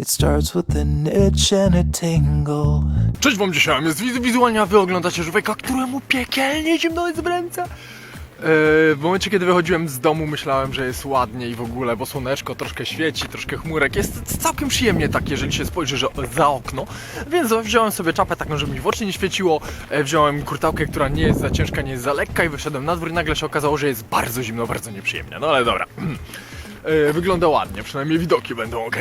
It starts with an itch and a tingle. Cześć wam dzisiaj, jest wiz- wizualnie, a wy oglądacie człowieka, któremu piekielnie zimno jest w ręce. Eee, w momencie, kiedy wychodziłem z domu, myślałem, że jest ładnie i w ogóle, bo słoneczko troszkę świeci, troszkę chmurek. Jest całkiem przyjemnie tak, jeżeli się spojrzy że za okno. Więc wziąłem sobie czapę taką, żeby mi w oczy nie świeciło. E, wziąłem kurtałkę, która nie jest za ciężka, nie jest za lekka i wyszedłem na dwór i nagle się okazało, że jest bardzo zimno, bardzo nieprzyjemnie. No ale dobra. E, wygląda ładnie, przynajmniej widoki będą ok.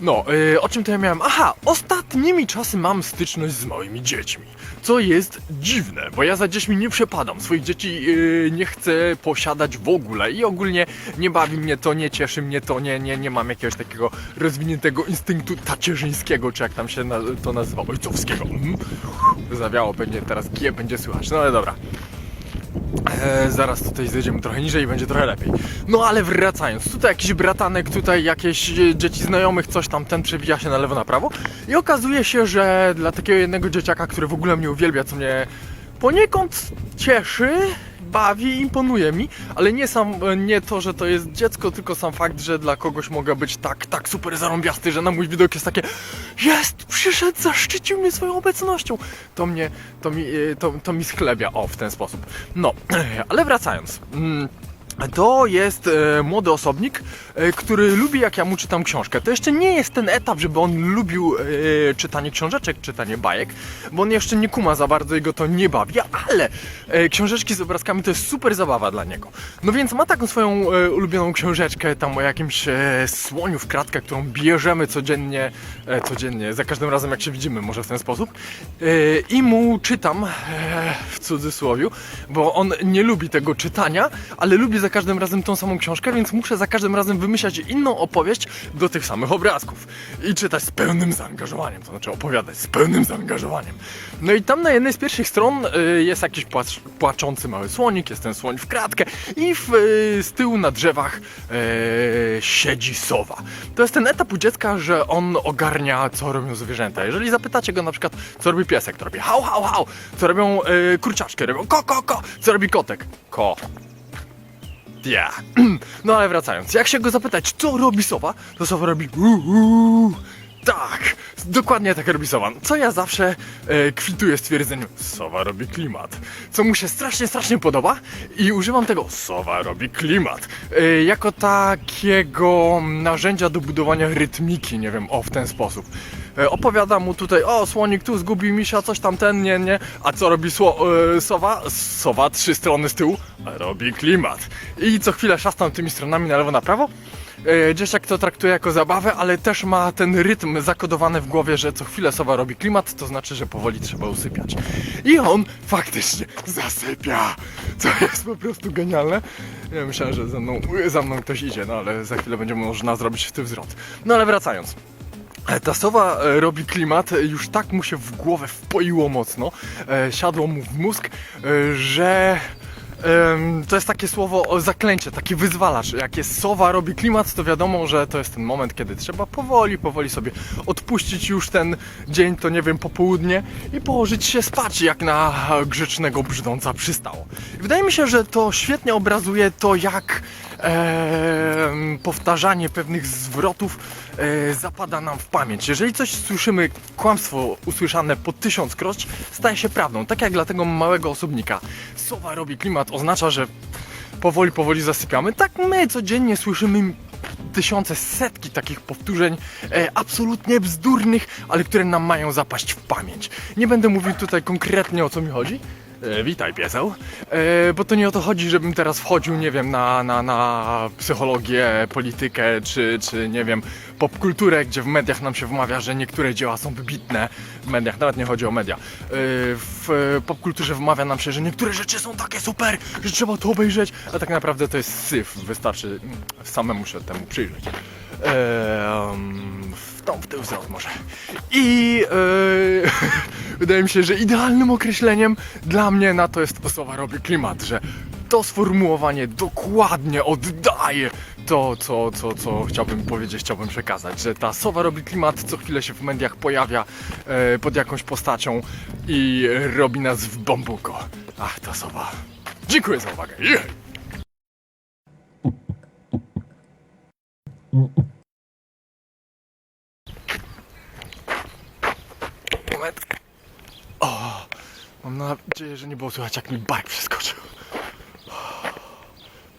No, e, o czym to ja miałem? Aha, ostatnimi czasy mam styczność z małymi dziećmi. Co jest dziwne, bo ja za dziećmi nie przepadam. Swoich dzieci e, nie chcę posiadać w ogóle i ogólnie nie bawi mnie to, nie cieszy mnie to, nie, nie, nie mam jakiegoś takiego rozwiniętego instynktu tacierzyńskiego, czy jak tam się na, to nazywa, ojcowskiego. Mhm. Zawiało pewnie teraz G będzie słychać, no ale dobra. E, zaraz tutaj zejdziemy trochę niżej i będzie trochę lepiej. No ale wracając, tutaj jakiś bratanek, tutaj jakieś e, dzieci znajomych, coś tam, ten przewija się na lewo, na prawo i okazuje się, że dla takiego jednego dzieciaka, który w ogóle mnie uwielbia, co mnie poniekąd cieszy, bawi, imponuje mi, ale nie sam, e, nie to, że to jest dziecko, tylko sam fakt, że dla kogoś mogę być tak, tak super zarąbiasty, że na mój widok jest takie jest, przyszedł, zaszczycił mnie swoją obecnością. To mnie, to mi, e, to, to mi schlebia, o, w ten sposób. No, ale wracając. Mm, To jest e, młody osobnik, e, który lubi jak ja mu czytam książkę. To jeszcze nie jest ten etap, żeby on lubił e, czytanie książeczek, czytanie bajek, bo on jeszcze nie kuma za bardzo i go to nie bawi, ale e, książeczki z obrazkami to jest super zabawa dla niego. No więc ma taką swoją e, ulubioną książeczkę tam o jakimś e, słoniu w kratkę, którą bierzemy codziennie, e, codziennie, za każdym razem jak się widzimy, może w ten sposób. E, I mu czytam, e, w cudzysłowie, bo on nie lubi tego czytania, ale lubi za każdym razem tą samą książkę, więc muszę za każdym razem wymyślać inną opowieść do tych samych obrazków. I czytać z pełnym zaangażowaniem, to znaczy opowiadać z pełnym zaangażowaniem. No i tam na jednej z pierwszych stron y, jest jakiś płacz, płaczący mały słonik, jest ten słoń w kratkę i w, y, z tyłu na drzewach y, siedzi sowa. To jest ten etap u dziecka, że on ogarnia, co robią zwierzęta. Jeżeli zapytacie go na przykład, co robi piesek, to robi hał, hał, hał, co robią y, kurczaczki, robią ko, ko, ko, co robi kotek? Ko. Ja. No ale wracając, jak się go zapytać, co robi sowa, to sowa robi uuu. Tak, dokładnie tak robi sowa. Co ja zawsze e, kwituję stwierdzeniem, sowa robi klimat. Co mu się strasznie, strasznie podoba i używam tego, sowa robi klimat. E, jako takiego narzędzia do budowania rytmiki, nie wiem, o w ten sposób. E, opowiadam mu tutaj, o słonik tu zgubił misia, coś tam ten, nie, nie. A co robi sło, e, sowa? Sowa trzy strony z tyłu, robi klimat. I co chwilę szastam tymi stronami na lewo, na prawo. E, Dzieciak to traktuje jako zabawę, ale też ma ten rytm zakodowany w głowie, że co chwilę sowa robi klimat, to znaczy, że powoli trzeba usypiać. I on faktycznie zasypia, co jest po prostu genialne. Ja myślałem, że za mną, za mną ktoś idzie, no ale za chwilę będzie można zrobić w tym zwrot. No ale wracając. E, Ta sowa e, robi klimat, już tak mu się w głowę wpoiło mocno, siadło mu w mózg, że to jest takie słowo zaklęcie, taki wyzwalacz. Jak jest sowa robi klimat, to wiadomo, że to jest ten moment, kiedy trzeba powoli, powoli sobie odpuścić już ten dzień, to nie wiem, popołudnie i położyć się spać, jak na grzecznego brzdąca przystało. Wydaje mi się, że to świetnie obrazuje to, jak em, powtarzanie pewnych zwrotów e, zapada nam w pamięć. Jeżeli coś słyszymy, kłamstwo usłyszane po tysiąckroć, staje się prawdą. Tak jak dla tego małego osobnika. Sowa robi klimat, oznacza, że powoli, powoli zasypiamy. Tak my codziennie słyszymy tysiące, setki takich powtórzeń e, absolutnie bzdurnych, ale które nam mają zapaść w pamięć. Nie będę mówił tutaj konkretnie o co mi chodzi. E, witaj pieseł, e, bo to nie o to chodzi, żebym teraz wchodził, nie wiem, na, na, na psychologię, politykę, czy, czy nie wiem, popkulturę, gdzie w mediach nam się wmawia, że niektóre dzieła są wybitne. W mediach, nawet nie chodzi o media. E, w e, popkulturze wmawia nam się, że niektóre rzeczy są takie super, że trzeba to obejrzeć, a tak naprawdę to jest syf, wystarczy mm, samemu się temu przyjrzeć. Ehm, w tą, w tył zwrot może. I e, wydaje mi się, że idealnym określeniem dla mnie na to jest osoba robi klimat, że to sformułowanie dokładnie oddaje to, co, co, co chciałbym powiedzieć, chciałbym przekazać, że ta sowa robi klimat, co chwilę się w mediach pojawia e, pod jakąś postacią i robi nas w bambuko. Ach, ta sowa. Dziękuję za uwagę. O, mam nadzieję, że nie było słychać jak mi bark przeskoczył.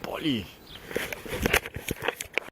Boli.